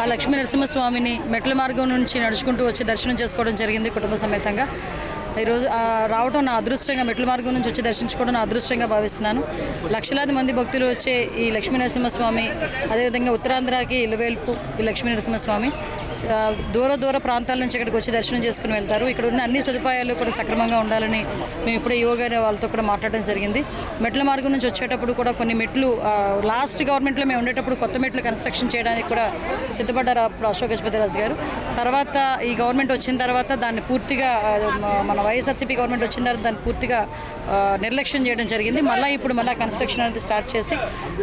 ఆ లక్ష్మీ నరసింహస్వామిని మెట్ల మార్గం నుంచి నడుచుకుంటూ వచ్చి దర్శనం చేసుకోవడం జరిగింది కుటుంబ సమేతంగా. ఈరోజు రావడం రావటం నా అదృష్టంగా మెట్ల మార్గం నుంచి వచ్చి దర్శించుకోవడం నా అదృష్టంగా భావిస్తున్నాను. లక్షలాది మంది భక్తులు వచ్చే ఈ లక్ష్మీనరసింహస్వామి అదేవిధంగా ఉత్తరాంధ్రకి ఇలవేల్పు ఈ లక్ష్మీనరసింహస్వామి దూర దూర ప్రాంతాల నుంచి ఇక్కడికి వచ్చి దర్శనం చేసుకుని వెళ్తారు. ఇక్కడ ఉన్న అన్ని సదుపాయాలు కూడా సక్రమంగా ఉండాలని మేము ఇప్పుడే యోగా వాళ్ళతో కూడా మాట్లాడడం జరిగింది. మెట్ల మార్గం నుంచి వచ్చేటప్పుడు కూడా కొన్ని మెట్లు లాస్ట్ గవర్నమెంట్లో మేము ఉండేటప్పుడు కొత్త మెట్లు కన్స్ట్రక్షన్ చేయడానికి కూడా సిద్ధపడ్డారు అప్పుడు అశోక్ గజపతిరాజు గారు. తర్వాత ఈ గవర్నమెంట్ వచ్చిన తర్వాత దాన్ని పూర్తిగా మన మన వైఎస్ఆర్సీపీ గవర్నమెంట్ వచ్చిన తర్వాత దాన్ని పూర్తిగా నిర్లక్ష్యం చేయడం జరిగింది. మళ్ళీ ఇప్పుడు మళ్ళీ కన్స్ట్రక్షన్ అనేది స్టార్ట్ చేసి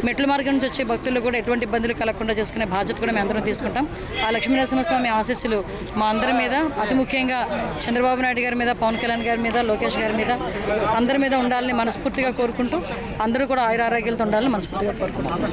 మెట్ల మార్గం నుంచి వచ్చే భక్తులు కూడా ఎటువంటి ఇబ్బందులు కలగకుండా చేసుకునే బాధ్యత కూడా మేము అందరం తీసుకుంటాం. ఆ లక్ష్మీనరసింహస్వామి ఆశీస్సులు మా అందరి మీద అతి ముఖ్యంగా చంద్రబాబు నాయుడు గారి మీద పవన్ కళ్యాణ్ గారి మీద లోకేష్ గారి మీద అందరి మీద ఉండాలని మనస్ఫూర్తిగా కోరుకుంటూ అందరూ కూడా ఆయుర ఆరోగ్యాలతో ఉండాలని మనస్ఫూర్తిగా కోరుకుంటున్నాం.